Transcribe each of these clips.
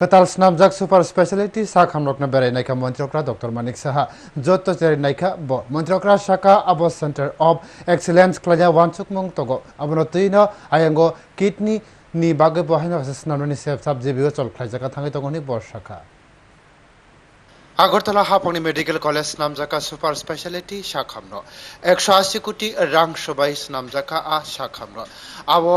Katal snamjak super speciality sak hamrokna berai naika montrokra Dr. Manik Saha jotto cheri naika bo montrokra shaka abo center of excellence klanya wansuk mong togo abono tuino ayango kidney ni bagai bohaina snamani sep sab jibigo chol khlaijaka thangai togoni bor shaka Agartala হাপনি medical college নামজাকা super speciality শাখামন একশো আশি কোটি রাং সবাই নামজাকা আ শাখামন আবো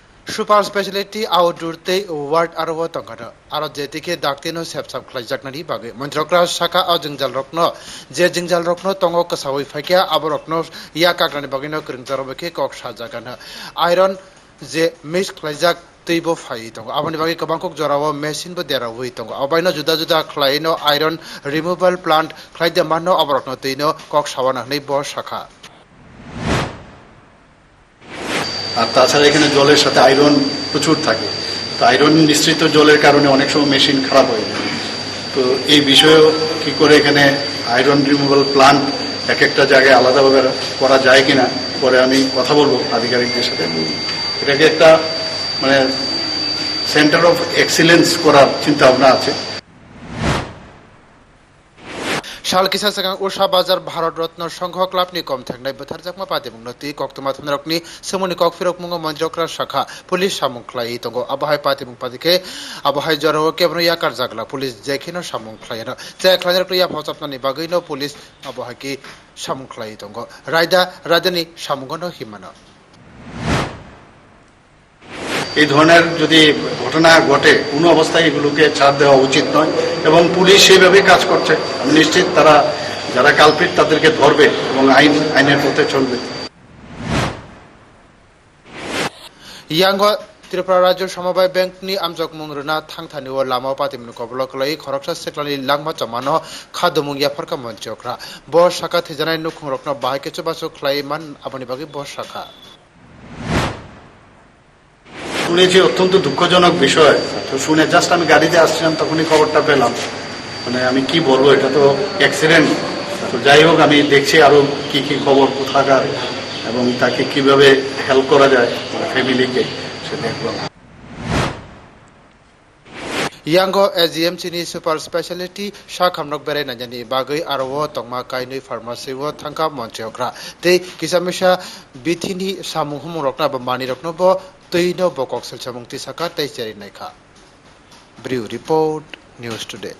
বেরে super speciality কক কক কক আউটডোরতে ওয়ার্ড আরও তঙ্গানো আরও যেদিকে ডাক্তিনো সেপসাপ খাইজাকনানি বাগে। মন্ত্রকরা শাখা আ জিংজাল রকন। যে জিংজাল রকন তঙ্গ কসাওই ফাইকিয়া, আবো রকন ইয়া কাকরানি বাগিনো করংজারবকে কক সাজাগানো আয়রন যে মিস খাইজাক fai tongo aboni bagi kabang kok jorawo machine bo dera hui tongo abaino juda juda khlaino iron removal plant khlaide manno aborokno teino kok sawana nei bo শাখা। আর তাছাড়া এখানে জলের সাথে আয়রন প্রচুর থাকে। তো আয়রন মিশ্রিত জলের কারণে অনেক সময় মেশিন খারাপ হয়ে যায়। তো এই বিষয়েও কি করে এখানে আয়রন রিমুভাল প্লান্ট এক একটা জায়গায় আলাদাভাবে করা যায় কিনা, পরে আমি কথা বলব আধিকারিকদের সাথে। এটাকে একটা মানে সেন্টার অফ এক্সিলেন্স করার চিন্তা ভাবনা আছে। शालकिसा सगाङ उषा बजार भारत रत्न संघ क्लाबनि गमथांनाय बोथार जाखमा बादेमुं नति कक्तमा थनरकनि सोमोनि ककफिरक मुङ मन्दिरकरा शाखा पुलिस सामुंख्लायि तंगो अबहाय पादेमुं पादिके अबहाय जरो केब्रो याकार जागला पुलिस जेखिनो सामुंख्लायन जेख्लायनर क्रिया फसपनानि बागैनो पुलिस अबहायकि सामुंख्लायि तंगो रायदा राजनी सामुंगनो हिमानो এই ধরনের যদি ঘটনা ঘটে কোনো অবস্থায় এগুলোকে ছাড় দেওয়া উচিত নয় এবং পুলিশ সেইভাবে কাজ করছে। আমি নিশ্চিত তারা, যারা কালপিট তাদেরকে ধরবে এবং আইন, আইনের পথে চলবে। ত্রিপুরা রাজ্য সমবায় ব্যাংক নি আমজক মুংরুনা থাংথানি ও লামা পাতি মনু কবলক লই খরকসা সেকলানি লাংমা চমান চমানো খাদমুং ফরকা মঞ্চকরা। বর শাখা থে জানাই নুখুং রকনা বাহাকে কেচু বাসু খ্লাই মান আপনি বাকি বর শাখা। শুনেছি, অত্যন্ত দুঃখজনক বিষয়। তো শুনে জাস্ট আমি গাড়িতে আসছিলাম, তখনই খবরটা পেলাম। মানে আমি কি বলব, এটা তো অ্যাক্সিডেন্ট তো যাই হোক, আমি দেখছি আরও কি কি খবর, কোথাকার, এবং তাকে কীভাবে হেল্প করা যায় ফ্যামিলিকে সে দেখলাম। यांगो एजीएमसी नि सुपार स्पेशलिटी शाखामनक बेराय नाजानि बागै आरो तंमा काइनै फार्मासि व थांका मन्चक्रा तै किसामिसा बिथिनि सामु हुमु रकना बा मानि रकनो ब तैनो बकक सेलसामुंति साका तै चेरि नायखा ब्रिउ रिपोर्ट न्यूज टुडे